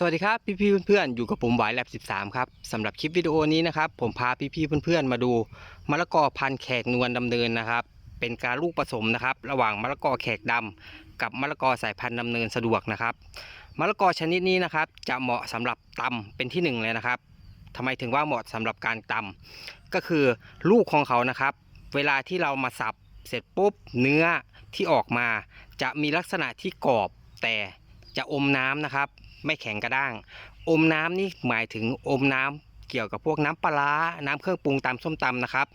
สวัสดีครับพี่พี่ๆเพื่อนๆอยู่กับผมหวายแลบ13 ครับสำหรับคลิปวิดีโอนี้นะครับผมพาพี่พี่ๆเพื่อนๆมาดูมะละกอพันธุ์แขกนวลดำเนินนะครับ เป็นการลูกผสมนะครับ ระหว่างมะละกอแขกดำกับมะละกอสายพันธุ์ดำเนินสะดวกนะครับมะละกอชนิดนี้นะครับ จะเหมาะสำหรับตำเป็นที่หนึ่งเลยนะครับทำไมถึงว่าเหมาะสำหรับการตำก็คือลูกของเขานะครับ เวลาที่เรามาสับเสร็จปุ๊บเนื้อที่ออกมา จะมีลักษณะที่กรอบแต่จะอมน้ำนะครับ ไม่แข็งกระด้าง อมน้ำนี่หมายถึงอมน้ำเกี่ยวกับพวกน้ำปลาร้าน้ำเครื่องปรุงตามส้มตำนะครับ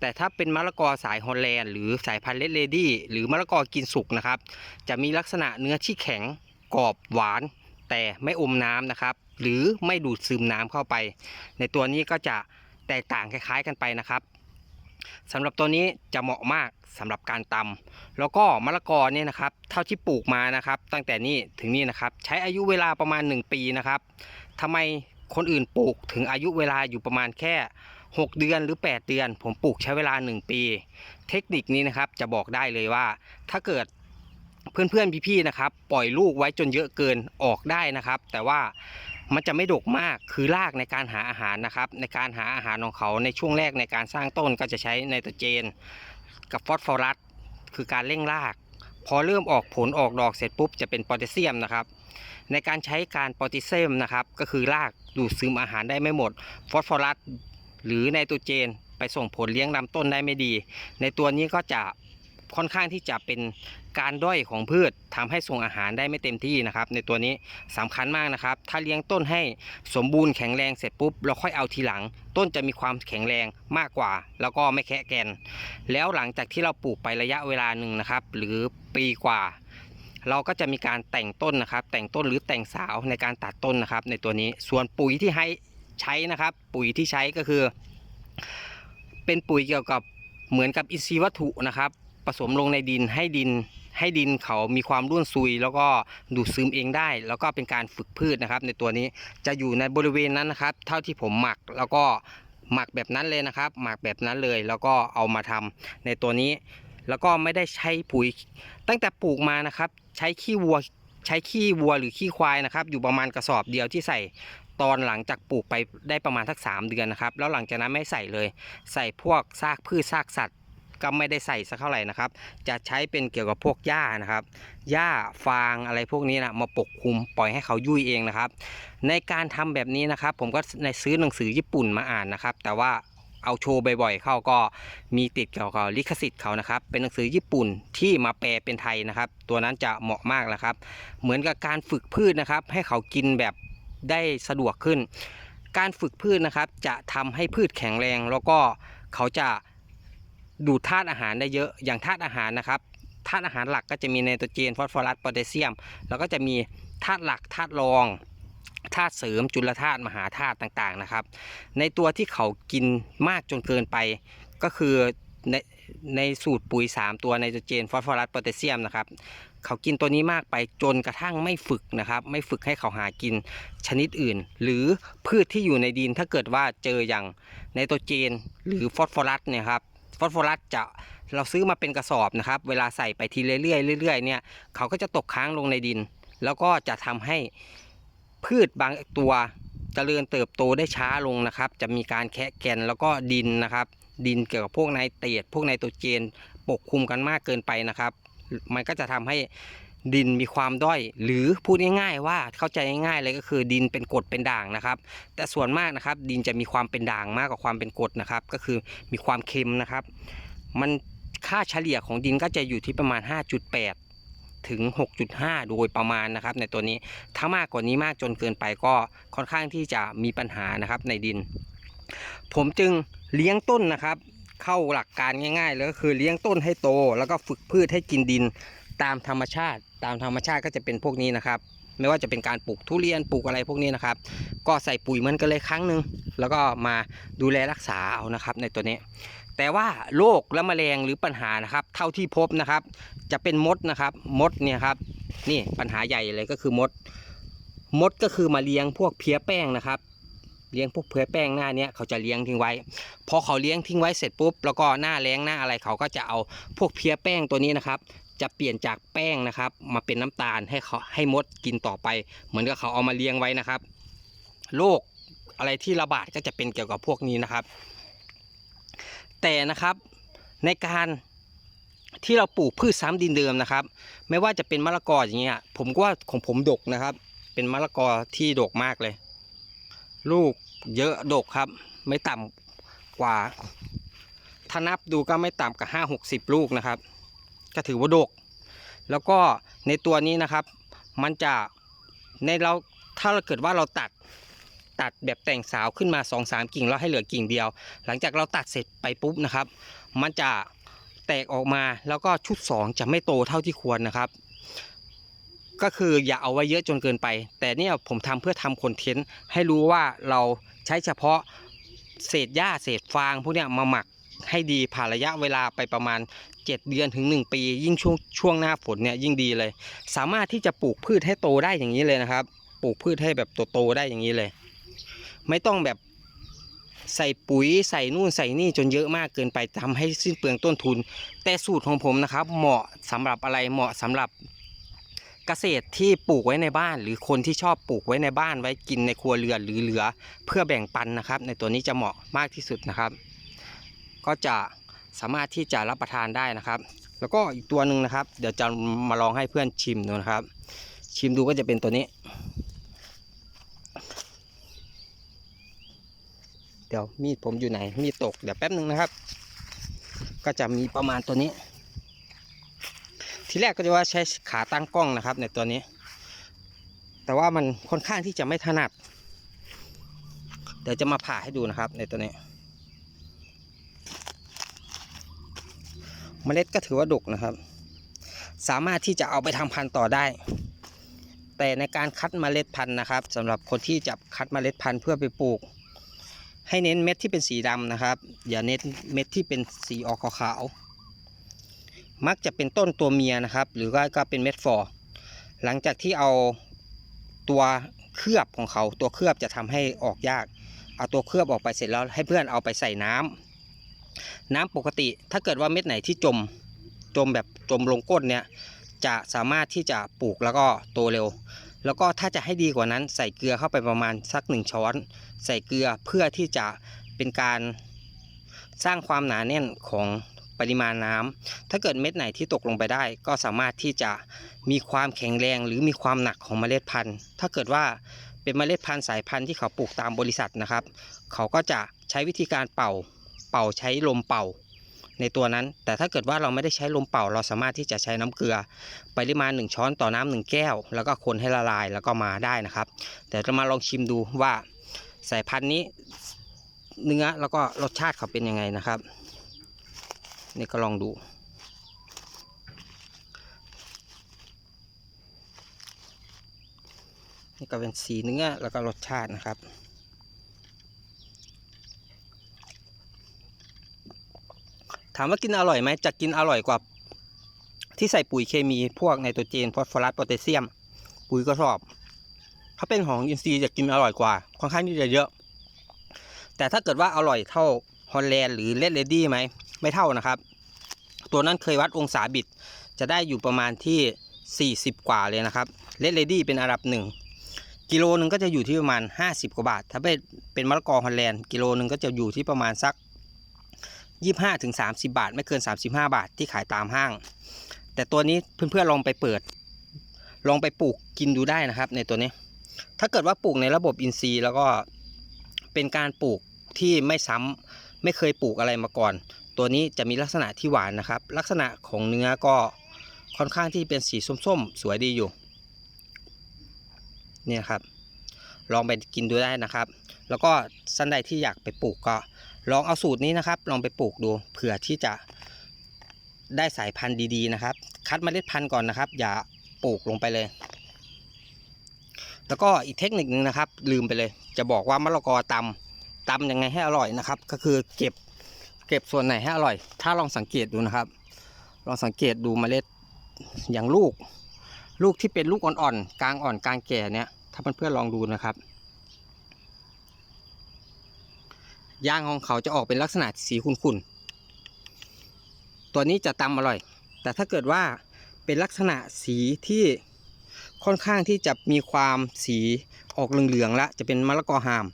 แต่ถ้าเป็นมะละกอสายฮอลแลนด์หรือสายพันธุ์เลดเลดี้หรือมะละกอกินสุกนะครับ จะมีลักษณะเนื้อที่แข็งกรอบหวาน แต่ไม่อมน้ำนะครับ หรือไม่ดูดซึมน้ำเข้าไป ในตัวนี้ก็จะแตกต่างคล้ายๆกันไปนะครับ สำหรับตัวนี้จะเหมาะมากสำหรับการตำแล้วก็มะละกอเนี่ยนะครับเท่าที่ปลูกมานะครับ ตั้งแต่นี้ถึงนี่นะครับ ใช้อายุเวลาประมาณ 1 ปีนะครับทำไมคนอื่นปลูกถึงอายุเวลาอยู่ประมาณแค่ 6 เดือนหรือ 8 เดือน ผมปลูกใช้เวลา 1 ปี เทคนิคนี้นะครับจะบอกได้เลยว่า ถ้าเกิด เพื่อนๆพี่ๆนะครับ ปล่อยลูกไว้จนเยอะเกินออกได้นะครับ แต่ว่ามันจะไม่ดกมากคือรากในการหาอาหารนะครับ ในการหาอาหารของเขาในช่วงแรกในการสร้างต้นก็จะใช้ไนโตรเจน กับฟอสฟอรัสคือการเร่งราก พอเริ่มออกผลออกดอกเสร็จปุ๊บจะเป็นโพแทสเซียมนะครับ ในการใช้การโพแทสเซียมนะครับ ก็คือรากดูดซึมอาหารได้ไม่หมดฟอสฟอรัสหรือไนโตรเจน ไปส่งผลเลี้ยงลำต้นได้ไม่ดี ในตัวนี้ก็จะ ค่อนข้างที่จะเป็นการด้อยของพืชทำให้ส่งอาหารได้ไม่เต็มที่นะครับ ในตัวนี้สำคัญมากนะครับ ถ้าเลี้ยงต้นให้สมบูรณ์แข็งแรงเสร็จปุ๊บเราค่อยเอาทีหลัง ต้นจะมีความแข็งแรงมากกว่า แล้วก็ไม่แคะแกน แล้วหลังจากที่เราปลูกไประยะเวลาหนึ่งนะครับ หรือปีกว่า เราก็จะมีการแต่งต้นนะครับ แต่งต้นหรือแต่งสาวในการตัดต้นนะครับ ในตัวนี้ส่วนปุ๋ยที่ให้ใช้นะครับ ปุ๋ยที่ใช้ก็คือ เป็นปุ๋ยเกี่ยวกับเหมือนกับอินทรีย์วัตถุนะครับ ผสมลงในดินให้ดินให้ดินเขามีความร่วนซุย แล้วก็ดูดซึมเองได้ แล้วก็เป็นการฝึกพืชนะครับ ในตัวนี้จะอยู่ในบริเวณนั้นนะครับ เท่าที่ผมหมักแล้วก็หมักแบบนั้นเลยนะครับ หมักแบบนั้นเลยแล้วก็เอามาทำในตัวนี้ แล้วก็ไม่ได้ใช้ปุ๋ย ตั้งแต่ปลูกมานะครับ ใช้ขี้วัวใช้ขี้วัวหรือขี้ควายนะครับ อยู่ประมาณกระสอบเดียวที่ใส่ตอนหลังจากปลูกไปได้ประมาณสักสามเดือนนะครับ แล้วหลังจากนั้นไม่ใส่เลย ใส่พวกซากพืชซากสัตว์ ก็ไม่ได้ใส่สักเท่าไหร่นะครับ จะใช้เป็นเกี่ยวกับพวกหญ้านะครับหญ้าฟางอะไรพวกนี้นะมาปกคลุมปล่อยให้เขายุ่ยเองนะครับ ในการทำแบบนี้นะครับ ผมก็ในซื้อหนังสือญี่ปุ่นมาอ่านนะครับ แต่ว่าเอาโชว์บ่อยๆ เข้าก็มีติดเกี่ยวกับลิขสิทธิ์เขานะครับ เป็นหนังสือญี่ปุ่นที่มาแปลเป็นไทยนะครับ ตัวนั้นจะเหมาะมากนะครับ เหมือนกับการฝึกพืชนะครับ ให้เขากินแบบได้สะดวกขึ้น การฝึกพืชนะครับ จะทำให้พืชแข็งแรงแล้วก็เขาจะ ดูดธาตุอาหารได้เยอะอย่างธาตุอาหารนะครับธาตุอาหารหลักก็จะมีไนโตรเจนฟอสฟอรัสโพแทสเซียม แล้วก็จะมีธาตุหลักธาตุรองธาตุเสริมจุลธาตุมหาธาตุต่างๆนะครับ ในตัวที่เขากินมากจนเกินไปก็คือในในสูตรปุ๋ย 3 ตัวไนโตรเจนฟอสฟอรัสโพแทสเซียมนะครับเขากินตัวนี้มากไปจนกระทั่งไม่ฝึกนะครับ ไม่ฝึกให้เขาหากินชนิดอื่น หรือพืชที่อยู่ในดินถ้าเกิดว่าเจออย่างไนโตรเจนหรือฟอสฟอรัสเนี่ยครับ ฟอสฟอรัสจะเราซื้อมาเป็นกระสอบนะครับ เวลาใส่ไปทีเรื่อยๆเรื่อยๆเนี่ยเขาก็จะตกค้างลงในดิน แล้วก็จะทำให้พืชบางตัวเจริญเติบโตได้ช้าลงนะครับ จะมีการแคะแกนแล้วก็ดินนะครับ ดินเกี่ยวกับพวกไนเตรตพวกไนโตรเจน ปกคลุมกันมากเกินไปนะครับ มันก็จะทำให้ ดินมีความด้อย หรือพูดง่ายๆว่าเข้าใจง่ายๆเลยก็คือดินเป็นกรดเป็นด่างนะครับ แต่ส่วนมากนะครับดินจะมีความเป็นด่างมากกว่าความเป็นกรดนะครับ ก็คือมีความเค็มนะครับ มันค่าเฉลี่ยของดินก็จะอยู่ที่ประมาณ 5.8 ถึง 6.5 โดยประมาณนะครับ ในตัวนี้ถ้ามากกว่านี้มากจนเกินไปก็ค่อนข้างที่จะมีปัญหานะครับในดิน ผมจึงเลี้ยงต้นนะครับ เข้าหลักการง่ายๆเลยก็คือเลี้ยงต้นให้โต แล้วก็ฝึกพืชให้กินดิน ตามธรรมชาติ ตามธรรมชาติก็จะเป็นพวกนี้นะครับ ไม่ว่าจะเป็นการปลูกทุเรียนปลูกอะไรพวกนี้นะครับ ก็ใส่ปุ๋ยเหมือนกันเลยครั้งหนึ่งแล้วก็มาดูแลรักษาเอานะครับ ในตัวนี้ แต่ว่าโรคและแมลงหรือปัญหานะครับ เท่าที่พบนะครับ จะเป็นมดนะครับมดเนี่ยครับนี่ปัญหาใหญ่เลยก็คือมด มดก็คือมาเลี้ยงพวกเพี้ยแป้งนะครับเลี้ยงพวกเพี้ยแป้งหน้าเนี้ยเขาจะเลี้ยงทิ้งไว้ พอเขาเลี้ยงทิ้งไว้เสร็จปุ๊บ แล้วก็หน้าแรงหน้าอะไรเขาก็จะเอาพวกเพี้ยแป้งตัวนี้นะครับ จะเปลี่ยนจากแป้งนะครับ มาเป็นน้ำตาลให้เขาให้มดกินต่อไป เหมือนกับเขาเอามาเลี้ยงไว้นะครับโรคอะไรที่ระบาดก็จะเป็นเกี่ยวกับพวกนี้นะครับ แต่นะครับในการที่เราปลูกพืชซ้ำดินเดิมนะครับ ไม่ว่าจะเป็นมะละกออย่างเงี้ยผมก็ว่าของผมดกนะครับ เป็นมะละกอที่ดกมากเลย ลูกเยอะดกครับ ไม่ต่ำกว่าถ้านับดูก็ไม่ต่ำกว่าห้าหกสิบลูกนะครับ ก็ถือว่าดก แล้วก็ในตัวนี้นะครับ มันจะในเราถ้าเราเกิดว่าเราตัดตัดแบบแต่งสาวขึ้นมา2อสามกิ่งแล้วให้เหลือกิ่งเดียว หลังจากเราตัดเสร็จไปปุ๊บนะครับ มันจะแตกออกมาแล้วก็ชุด 2 จะไม่โตเท่าที่ควรนะครับ ก็คืออย่าเอาไว้เยอะจนเกินไป แต่เนี่ยผมทำเพื่อทำคอนเทนต์ให้รู้ว่าเราใช้เฉพาะเศษหญ้าเศษฟางพวกเนี้ยมาหมัก ให้ดีผ่านระยะเวลาไปประมาณ 7 เดือนถึง 1 ปี ยิ่งช่วงช่วงหน้าฝนเนี่ยยิ่งดีเลย สามารถที่จะปลูกพืชให้โตได้อย่างนี้เลยนะครับ ปลูกพืชให้แบบโตๆได้อย่างนี้เลย ไม่ต้องแบบใส่ปุ๋ยใส่นู่นใส่นี่จนเยอะมากเกินไปทำให้สิ้นเปลืองต้นทุน แต่สูตรของผมนะครับ เหมาะสำหรับอะไรเหมาะสำหรับเกษตรที่ปลูกไว้ในบ้าน หรือคนที่ชอบปลูกไว้ในบ้านไว้กินในครัวเรือนหรือเหลือ เพื่อแบ่งปันนะครับ ในตัวนี้จะเหมาะมากที่สุดนะครับ ก็จะสามารถที่จะรับประทานได้นะครับ แล้วก็อีกตัวหนึ่งนะครับ เดี๋ยวจะมาลองให้เพื่อนชิมดูนะครับ ชิมดูก็จะเป็นตัวนี้ เดี๋ยวมีดผมอยู่ไหน มีดตกเดี๋ยวแป๊บหนึ่งนะครับ ก็จะมีประมาณตัวนี้ ทีแรกก็จะว่าใช้ขาตั้งกล้องนะครับ ในตัวนี้ แต่ว่ามันค่อนข้างที่จะไม่ถนัด เดี๋ยวจะมาผ่าให้ดูนะครับ ในตัวนี้ เมล็ดก็ถือว่าดกนะครับ สามารถที่จะเอาไปทำพันธุ์ต่อได้ แต่ในการคัดเมล็ดพันธุ์นะครับสำหรับคนที่จะคัดเมล็ดพันธุ์เพื่อไปปลูก ให้เน้นเม็ดที่เป็นสีดำนะครับ อย่าเน้นเม็ดที่เป็นสีออกขาวมักจะเป็นต้นตัวเมียนะครับ หรือว่าก็เป็นเม็ดฟอร์หลังจากที่เอาตัวเคลือบของเขา ตัวเคลือบจะทำให้ออกยาก เอาตัวเคลือบออกไปเสร็จแล้วให้เพื่อนเอาไปใส่น้ำ น้ำปกติถ้าเกิดว่าเม็ดไหนที่จมจมแบบจมลงก้นเนี่ยจะสามารถที่จะปลูกแล้วก็โตเร็ว แล้วก็ถ้าจะให้ดีกว่านั้นใส่เกลือเข้าไปประมาณสักหนึ่งช้อน ใส่เกลือเพื่อที่จะเป็นการสร้างความหนาแน่นของปริมาณน้ำถ้าเกิดเม็ดไหนที่ตกลงไปได้ ก็สามารถที่จะมีความแข็งแรงหรือมีความหนักของเมล็ดพันธุ์ ถ้าเกิดว่าเป็นเมล็ดพันธุ์สายพันธุ์ที่เขาปลูกตามบริษัทนะครับ เขาก็จะใช้วิธีการเป่า เป่าใช้ลมเป่า ในตัวนั้น แต่ถ้าเกิดว่าเราไม่ได้ใช้ลมเป่า เราสามารถที่จะใช้น้ำเกลือ ปริมาณ 1 ช้อนต่อน้ำหนึ่งแก้ว แล้วก็คนให้ละลายแล้วก็มาได้นะครับแต่จะมาลองชิมดูว่าสายพันธุ์นี้เนื้อแล้วก็รสชาติเขาเป็นยังไงนะครับ นี่ก็ลองดู นี่ก็เป็นสีเนื้อแล้วก็รสชาตินะครับ ถามว่ากินอร่อยไหมจะกินอร่อยกว่า ที่ใส่ปุ๋ยเคมีพวกไนโตรเจนฟอสฟอรัสโพแทสเซียม ปุ๋ยก็ชอบ ถ้าเป็นของอินทรีย์จะกินอร่อยกว่าค่อนข้างที่จะเยอะ แต่ถ้าเกิดว่าอร่อยเท่าฮอลแลนด์หรือเลดเลดี้ไหมไม่เท่านะครับ ตัวนั้นเคยวัดองศาบิด จะได้อยู่ประมาณที่ 40 กว่าเลยนะครับเลดเลดี้เป็นอันดับหนึ่งกิโลหนึ่งก็จะอยู่ที่ประมาณ 50 กว่าบาท ถ้าเป็นเป็นมะละกอฮอลแลนด์กิโลหนึ่งก็จะอยู่ที่ประมาณสัก 25ถึง30 บาท ไม่เกิน 35 บาทที่ขายตามห้าง แต่ตัวนี้เพื่อนๆลองไปเปิด ลองไปปลูกกินดูได้นะครับ ในตัวนี้ ถ้าเกิดว่าปลูกในระบบอินทรีย์ แล้วก็เป็นการปลูกที่ไม่ซ้ำไม่เคยปลูกอะไรมาก่อน ตัวนี้จะมีลักษณะที่หวานนะครับ ลักษณะของเนื้อก็ค่อนข้างที่เป็นสีส้มๆ สวยดีอยู่ เนี่ยครับ ลองไปกินดูได้นะครับ แล้วก็ท่านใดที่อยากไปปลูกก็ ลองเอาสูตรนี้นะครับ ลองไปปลูกดูเผื่อที่จะได้สายพันธุ์ดีๆนะครับ คัดเมล็ดพันธุ์ก่อนนะครับ อย่าปลูกลงไปเลย แล้วก็อีกเทคนิคนึงนะครับ ลืมไปเลย จะบอกว่ามะละกอตำตำยังไงให้อร่อยนะครับ ก็คือเก็บเก็บส่วนไหนให้อร่อย ถ้าลองสังเกตดูนะครับ ลองสังเกตดูเมล็ดอย่างลูก ลูกที่เป็นลูกอ่อนๆกลางอ่อนกลางแก่เนี่ยถ้าเพื่อนๆลองดูนะครับ ยางของเขาจะออกเป็นลักษณะสีขุ่นๆ ตัวนี้จะตำอร่อย แต่ถ้าเกิดว่าเป็นลักษณะสีที่ค่อนข้างที่จะมีความสีออกเหลืองๆล้วจะเป็นมะละกอหาม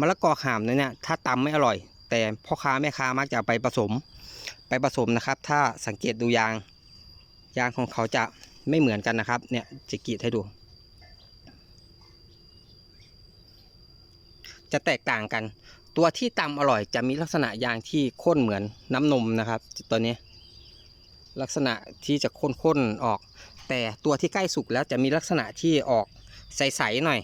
มะละกอหามเนี่ยถ้าตำไม่อร่อย แต่พ่อค้าแม่ค้ามักจะไปผสม ไปผสมนะครับ ถ้าสังเกตดูยาง ยางของเขาจะไม่เหมือนกันนะครับเนี่ยจะกรีดให้ดู จะแตกต่างกัน ตัวที่ตำอร่อยจะมีลักษณะยางที่ข้นเหมือนน้ำนมนะครับตัวนี้ ลักษณะที่จะข้นๆออก แต่ตัวที่ใกล้สุกแล้วจะมีลักษณะที่ออกใสๆหน่อย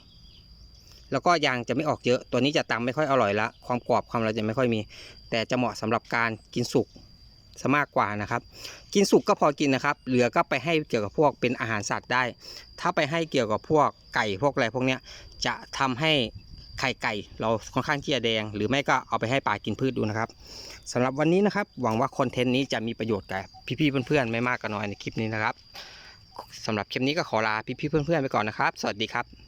แล้วก็ยางจะไม่ออกเยอะ ตัวนี้จะตำไม่ค่อยอร่อยละความกรอบความอะไรจะไม่ค่อยมี แต่จะเหมาะสำหรับการกินสุกซะมากกว่านะครับ กินสุกก็พอกินนะครับ เหลือก็ไปให้เกี่ยวกับพวกเป็นอาหารสัตว์ได้ ถ้าไปให้เกี่ยวกับพวกไก่พวกอะไรพวกเนี้ยจะทำให้ ไข่ไก่เราค่อนข้างที่จะแดง หรือไม่ก็เอาไปให้ปลากินพืชดูนะครับสำหรับวันนี้นะครับ หวังว่าคอนเทนต์นี้จะมีประโยชน์กับพี่ๆเพื่อนๆไม่มากก็น้อยในคลิปนี้นะครับสำหรับคลิปนี้ก็ขอลาพี่ๆเพื่อนๆไปก่อนนะครับ สวัสดีครับ